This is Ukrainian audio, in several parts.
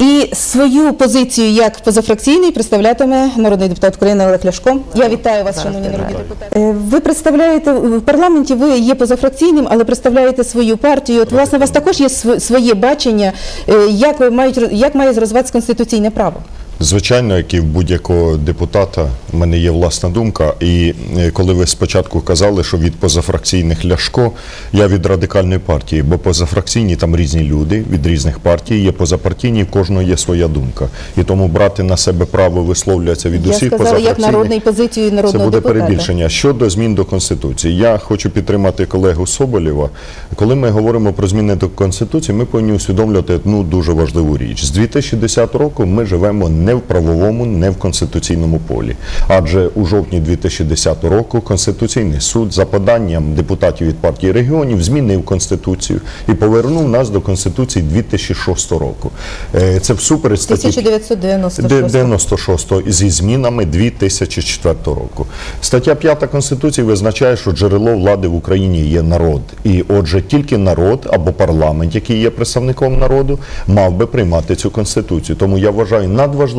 І свою позицію як позафракційний представлятиме народний депутат України Олег Ляшко. Я вітаю вас, шановні народні депутати. Е, Ви представляєте в парламенті, ви є позафракційним, але представляєте свою партію. От власне у вас також є св- своє бачення, е, як мають як має розвиватися конституційне право. Звичайно, як і в будь-якого депутата, в мене є власна думка. І е, коли ви спочатку казали, що від позафракційних Ляшко, я від радикальної партії, бо позафракційні там різні люди від різних партій, є позапартійні, в кожного є своя думка. І тому брати на себе право висловлюватися від Я усіх сказала, як позафракційних народний позицію це народного буде депутата. перебільшення. Щодо змін до Конституції, я хочу підтримати колегу Соболєва. Коли ми говоримо про зміни до Конституції, ми повинні усвідомлювати одну дуже важливу річ. З 2010 року ми живемо не в правовому, не в конституційному полі. Адже у жовтні 2010 року Конституційний суд за поданням депутатів від партії регіонів змінив Конституцію і повернув нас до Конституції 2006 року. Е, Це всупереч статті 1996. зі змінами 2004 року. Стаття 5 Конституції визначає, що джерело влади в Україні є народ. І отже, тільки народ або парламент, який є представником народу, мав би приймати цю конституцію. Тому я вважаю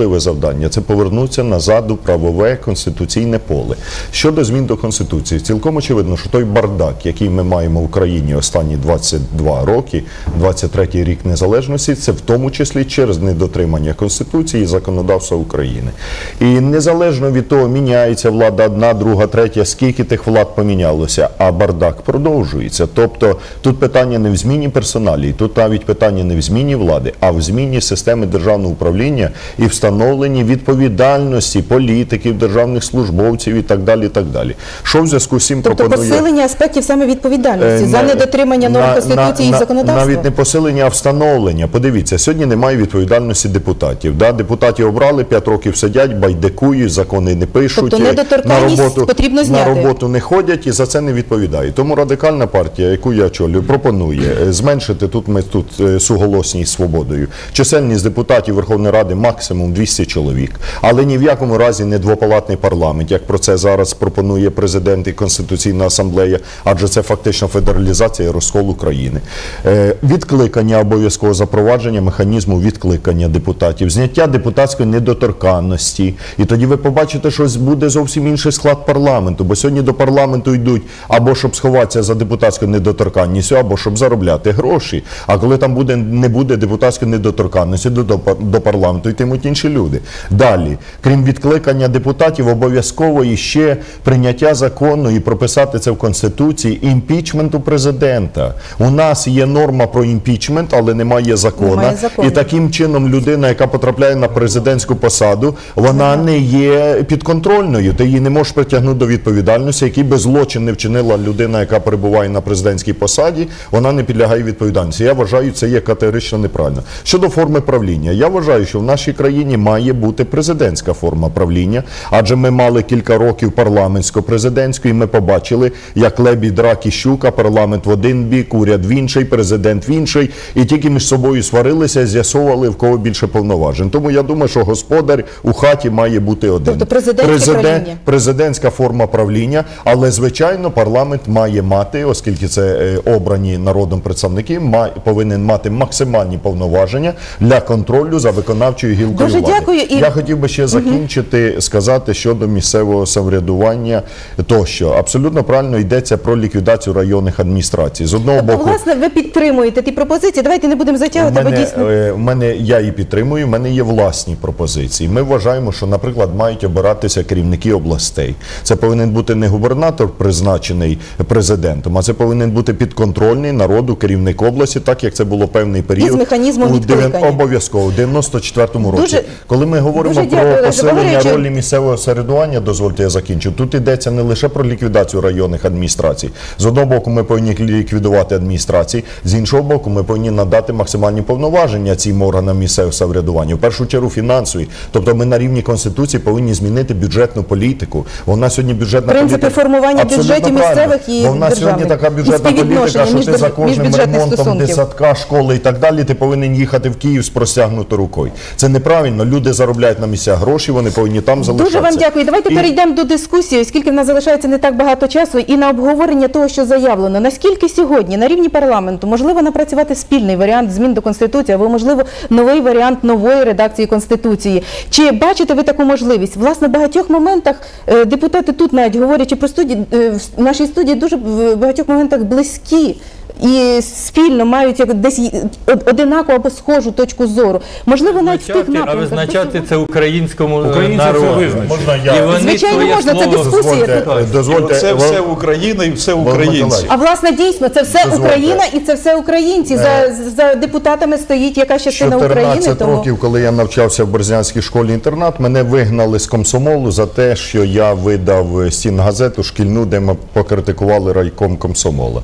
надважливе завдання це повернутися назад у правове конституційне поле. Щодо змін до конституції, цілком очевидно, що той бардак, який ми маємо в Україні останні 22 роки, 23 рік незалежності, це в тому числі через недотримання конституції і законодавства України. І незалежно від того, міняється влада одна, друга, третя, скільки тих влад помінялося, а бардак продовжується. Тобто тут питання не в зміні персоналії, тут навіть питання не в зміні влади, а в зміні системи державного управління і встановленні відповідальності політиків, державних службовців і так далі. І так далі. Що в зв'язку з цим Тобто пропонує посилення аспектів саме відповідальності Е, за недотримання норм на- Конституції на- і законодавства. Навіть не посилення, а встановлення. Подивіться, сьогодні немає відповідальності депутатів. Да? Депутатів обрали, 5 років сидять, байдикують, закони не пишуть, Тобто е, на роботу, потрібно на роботу не ходять і за це не відповідають. Тому радикальна партія, яку я очолюю, пропонує е, зменшити тут ми тут е, суголосність свободою. Чисельність депутатів Верховної Ради максимум 200 чоловік, але ні в якому разі не двопалатний парламент, як про це зараз пропонує президент і Конституційна асамблея, адже це фактично федералізація і розкол України. Е, Відкликання обов'язкового запровадження механізму відкликання депутатів, зняття депутатської недоторканності. І тоді ви побачите, що буде зовсім інший склад парламенту. Бо сьогодні до парламенту йдуть або щоб сховатися за депутатською недоторканністю, або щоб заробляти гроші. А коли там буде не буде депутатської недоторканності, до, до, до парламенту йтимуть інші люди. Далі, крім відкликання депутатів, обов'язково іще прийняття закону і прописати це в конституції імпічменту президента. У нас є норма про імпічмент, але немає закону. Немає закону. І таким чином людина, яка потрапляє на президентську посаду, вона не є підконтрольною. Ти її не можеш притягнути до відповідальності, який би злочин не вчинила людина, яка перебуває на президентській посаді, вона не підлягає відповідальності. Я вважаю, це є категорично неправильно. Щодо форми правління, я вважаю, що в нашій країні має бути президентська форма правління, адже ми мали кілька років парламентсько-президентську, і ми побачили, як лебідь, рак і щука, парламент в один бік, уряд в інший, президент в інший, і тільки між собою сварилися, з'ясовували в кого більше повноважень. Тому я думаю, що господар у хаті має бути один. Тобто президентське правління. президентська форма правління, але звичайно парламент має мати, оскільки це е, обрані народом представники, повинен мати максимальні повноваження для контролю за виконавчою гілкою Дуже влади. дякую. І- Я хотів би ще закінчити, сказати щодо місцевого самоврядування тощо. Абсолютно правильно йдеться про ліквідацію районних адміністрацій. З одного Тобто, боку, власне, ви підтримуєте ті пропозиції. Давайте не будемо затягувати, бо мене, дійсно. е, в мене я її підтримую. в мене є власні пропозиції. Ми вважаємо, що, наприклад, мають обиратися керівники областей. Це повинен бути не губернатор, призначений президентом, а це повинен бути підконтрольний народу керівник області, так як це було певний період І з механізмом відкликання. обов'язково в 94-му році. Дуже- Коли ми говоримо дуже про посилення ролі місцевого самоврядування, дозвольте я закінчу. Тут йдеться не лише про ліквідацію районних адміністрацій. З одного боку, ми повинні ліквідувати адміністрації, з іншого боку, ми повинні надати максимальні повноваження цим органам місцевого самоврядування. В першу чергу фінансові. Тобто ми на рівні конституції повинні змінити бюджетну політику. Вона сьогодні бюджетна Принципи політика. формування Абсолютно бюджетів місцевих і Бо в нас сьогодні така бюджетна політика, що ти за кожним ремонтом десятка, школи і так далі, ти повинен їхати в Київ з простягнутою рукою. Це неправильно. Правильно. Люди заробляють на місцях гроші, вони повинні там залишатися. Дуже вам дякую. Давайте І- перейдемо до дискусії, оскільки в нас залишається не так багато часу, і на обговорення того, що заявлено. Наскільки сьогодні на рівні парламенту можливо напрацювати спільний варіант змін до конституції, або можливо новий варіант нової редакції конституції? Чи бачите ви таку можливість? Власне, в багатьох моментах е, депутати тут навіть говорячи про студії е, в нашій студії дуже в багатьох моментах близькі. І спільно мають як десь й- од- одинакову або схожу точку зору. Можливо, навіть в тих Визначати, а визначати це українському е, народу. Можна я? І вони Звичайно, можна, це дискусія. Дозвольте, Це все Україна і все українці. А власне дійсно це все Дозвольте. Україна і це все українці. За, за депутатами стоїть якась частина України. 14 Тому років, коли я навчався в Березнянській школі інтернат, мене вигнали з комсомолу за те, що я видав стін газету шкільну, де ми покритикували райком комсомола.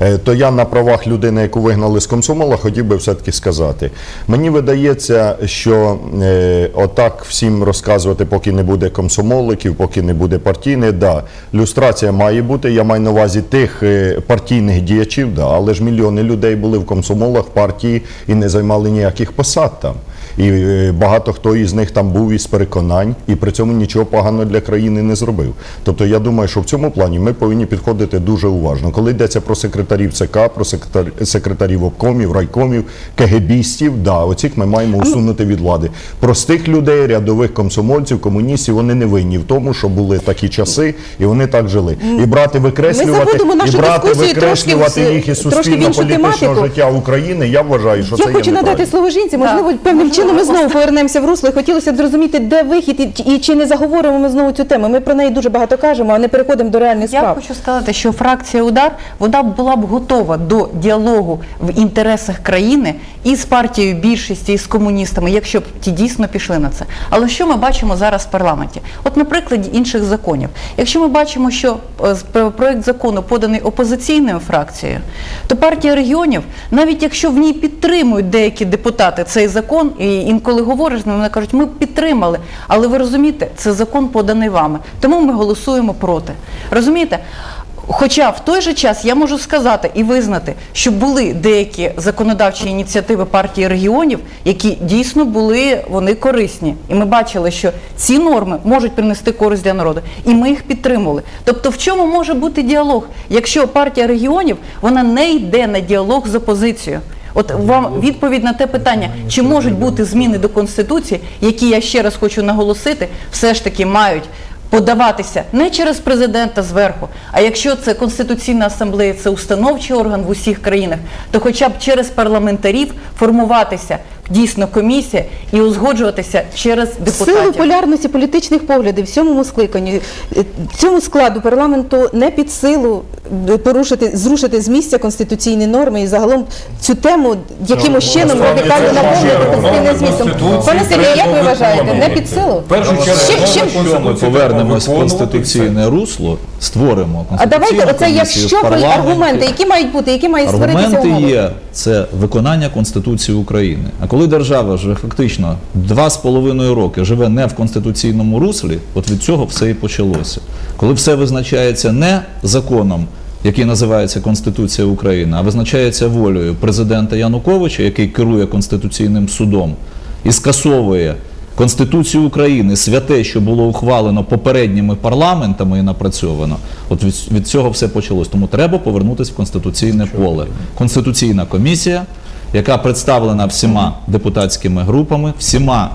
Е, То я на правах людини, яку вигнали з комсомола, хотів би все-таки сказати. Мені видається, що е, отак всім розказувати, поки не буде комсомоликів, поки не буде партійних, да, люстрація має бути. Я маю на увазі тих е, партійних діячів, да, але ж мільйони людей були в комсомолах, партії і не займали ніяких посад там. І е, багато хто із них там був із переконань, і при цьому нічого поганого для країни не зробив. Тобто я думаю, що в цьому плані ми повинні підходити дуже уважно. Коли йдеться про секретарів ЦК, про секретар- секретарів обкомів, райкомів, КГБістів, да, оцих ми маємо усунути від влади. Простих людей, рядових комсомольців, комуністів, вони не винні в тому, що були такі часи, і вони так жили. І брати викреслювати, і брати викреслювати їх із іншу суспільно-політичного життя України, я вважаю, що я це хочу надати слово жінці. Можливо, певним чином ми знову повернемося в русло. І хотілося б зрозуміти, де вихід і, чи не заговоримо ми знову цю тему. Ми про неї дуже багато кажемо, а не переходимо до реальних Я хочу сказати, що фракція Удар вона була б готова до діалогу в інтересах країни і з партією більшості, і з комуністами, якщо б ті дійсно пішли на це. Але що ми бачимо зараз в парламенті? От на прикладі інших законів. Якщо ми бачимо, що е, з- про- закону поданий опозиційною фракцією, то партія регіонів, навіть якщо в ній підтримують деякі депутати цей закон, і інколи говориш з ними, вони кажуть, ми підтримали, але ви розумієте, це закон поданий вами, тому ми голосуємо проти. Розумієте? Хоча в той же час я можу сказати і визнати, що були деякі законодавчі ініціативи партії регіонів, які дійсно були вони корисні, і ми бачили, що ці норми можуть принести користь для народу, і ми їх підтримували. Тобто, в чому може бути діалог, якщо партія регіонів вона не йде на діалог з опозицією? От вам відповідь на те питання, чи можуть бути зміни до конституції, які я ще раз хочу наголосити, все ж таки мають подаватися не через президента зверху, а якщо це конституційна асамблея, це установчий орган в усіх країнах, то хоча б через парламентарів формуватися дійсно комісія і узгоджуватися через В силу полярності політичних поглядів в сьомому скликанні е, цьому складу парламенту не під силу е, порушити зрушити з місця конституційні норми і загалом цю тему якимось чином радикально наповнити конституційним змістом. Пане Сергію, як ви вважаєте, не під силу? Першу чергу, повернемось в конституційне русло, створимо А давайте оце якщо аргументи, які мають бути, які мають створитися Аргументи є це виконання Конституції України. А коли держава вже фактично два з половиною роки живе не в конституційному руслі, от від цього все і почалося. Коли все визначається не законом, який називається Конституція України, а визначається волею президента Януковича, який керує Конституційним судом і скасовує Конституцію України, святе, що було ухвалено попередніми парламентами і напрацьовано. От від, від цього все почалось. Тому треба повернутися в конституційне поле. Конституційна комісія, яка представлена всіма депутатськими групами, всіма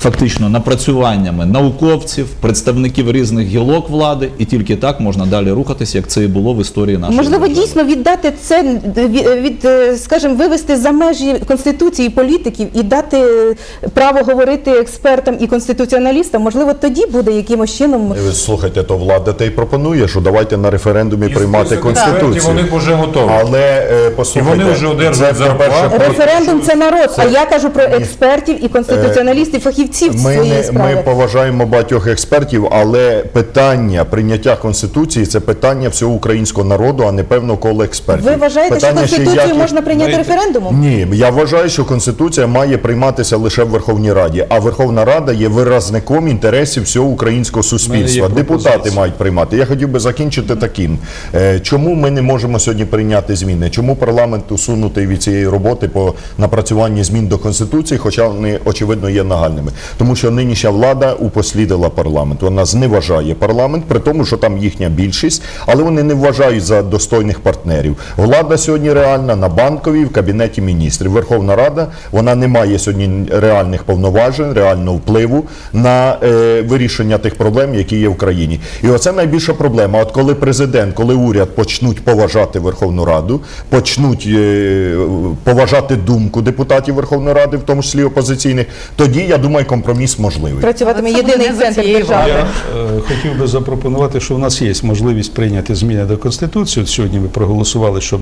фактично напрацюваннями науковців, представників різних гілок влади, і тільки так можна далі рухатися, як це і було в історії нашої Можливо, держави. дійсно віддати це від, від, е, скажімо, вивести за межі конституції політиків і дати е, право говорити експертам і конституціоналістам. Можливо, тоді буде якимось чином Е, Слухайте, то влада те й пропонує, що давайте на референдумі приймати конституцію. Вони вже готові. Але послухайте, І вони вже одержують це, по-перше, референдум це народ. А я кажу про експертів і конституціоналістів, фахівців Ми, своєї не, справи. ми поважаємо багатьох експертів, але питання прийняття конституції це питання всього українського народу, а не певного кола експертів. Ви вважаєте, що Питання ще конституцію як- можна прийняти Знаєте, референдумом? Ні, я вважаю, що конституція має прийматися лише в Верховній Раді, а Верховна Рада є виразником інтересів всього українського суспільства. Депутати мають приймати. Я хотів би закінчити таким: Е, чому ми не можемо сьогодні прийняти зміни? Чому парламент усунутий від цієї роботи по напрацюванні змін до конституції, хоча вони очевидно є нагальними? Тому що нинішня влада упослідила парламент. Вона зневажає парламент, при тому, що там їхня більшість, але вони не вважають за достойних партнерів. Влада сьогодні реальна на банковій в кабінеті міністрів. Верховна Рада вона не має сьогодні реальних повноважень, реального впливу на е, вирішення тих проблем, які є в країні. І оце найбільша проблема. От коли президент, коли уряд почнуть поважати Верховну Раду, почнуть е, поважати думку депутатів Верховної Ради, в тому числі опозиційних, тоді я думаю, компроміс можливий. Працюватиме єдиний центр держави. Я е, хотів би запропонувати, що в нас є можливість прийняти зміни до Конституції. От сьогодні ви проголосували, щоб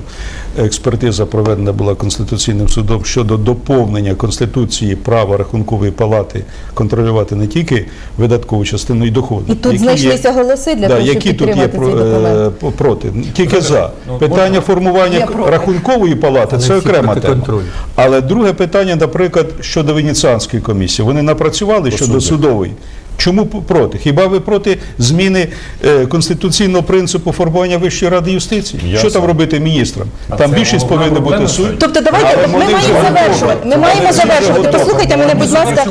експертиза проведена була Конституційним судом щодо доповнення Конституції права Рахункової палати контролювати не тільки видаткову частину і доходи. І тут які знайшлися є- голоси для да, того, щоб які тут є про- е, проти. Тільки за. Питання формування рахункової палати це Але окрема тема. контролю. Але друге питання, наприклад, щодо Венеціанської комісії. Вони напрацювали щодо судової. Чому проти? Хіба ви проти зміни е, конституційного принципу формування Вищої ради юстиції? Я Що там робити міністрам? А Там більшість повинна бути суд. Тобто давайте ми маємо завершувати. Ми маємо завершувати. Послухайте мене, будь ласка.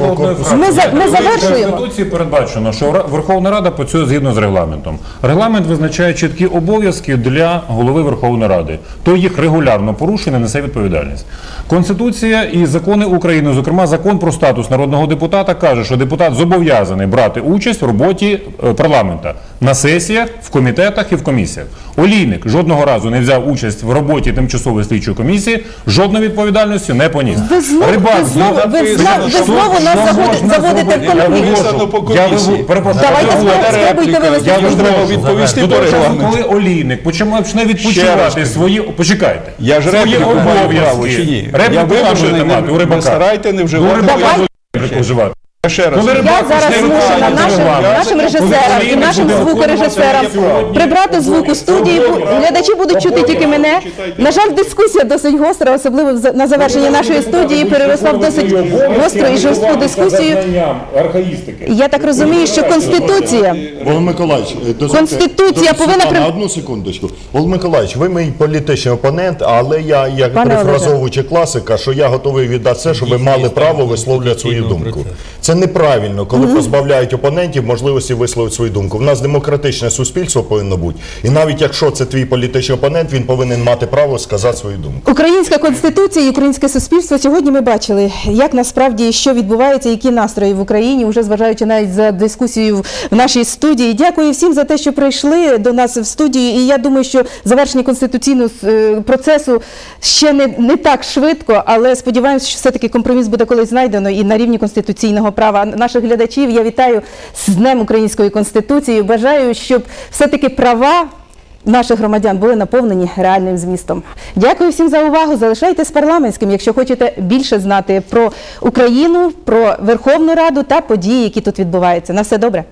Ми за ми завершуємо. Конституції передбачено, що Верховна Рада працює згідно з регламентом. Регламент визначає чіткі обов'язки для голови Верховної Ради. То їх регулярно порушення несе відповідальність. Конституція і закони України, зокрема закон про статус народного депутата, каже, що депутат зобов'язаний брати участь в роботі е, парламента на сесіях, в комітетах і в комісіях. Олійник жодного разу не взяв участь в роботі тимчасової слідчої комісії, жодної відповідальності не поніс. Ви знову, Рибак ви знову, ви знову, ви що знову нас можна заводите, заводите в конфлікт. вивожу. Я вивожу. Перепрошую. Давайте спробуйте вивести Я треба відповісти коли олійник почне відпочивати свої почекайте. Я ж свої обов'язки. Репліку Я ви вимушений можете не- мати у не рибака. старайте не У вживати. Ще раз. Я зараз змушена нашим, нашим режисерам і нашим звукорежисерам прибрати звук у студії. Глядачі будуть чути тільки мене. На жаль, дискусія досить гостра, особливо на завершенні нашої студії переросла в досить гостру і жорстку дискусію. Я так розумію, що конституція. Володимир Миколаївич, е, Конституція повинна при- одну секундочку. Володимир Миколаївич, ви мій політичний опонент, але я, як перефразовуючи класика, що я готовий віддати все, щоб ви мали право висловлювати свою думку. Це неправильно, коли позбавляють опонентів можливості висловити свою думку. В нас демократичне суспільство повинно бути. І навіть якщо це твій політичний опонент, він повинен мати право сказати свою думку. Українська конституція і українське суспільство сьогодні ми бачили, як насправді що відбувається, які настрої в Україні, вже зважаючи навіть за дискусію в нашій студії. Дякую всім за те, що прийшли до нас в студію. І я думаю, що завершення конституційного е, процесу ще не, не так швидко, але сподіваємося, що все-таки компроміс буде колись знайдено і на рівні конституційного права. Наших глядачів я вітаю з Днем Української конституції. Бажаю, щоб все-таки права наших громадян були наповнені реальним змістом. Дякую всім за увагу. Залишайтесь парламентським, якщо хочете більше знати про Україну, про Верховну Раду та події, які тут відбуваються. На все добре.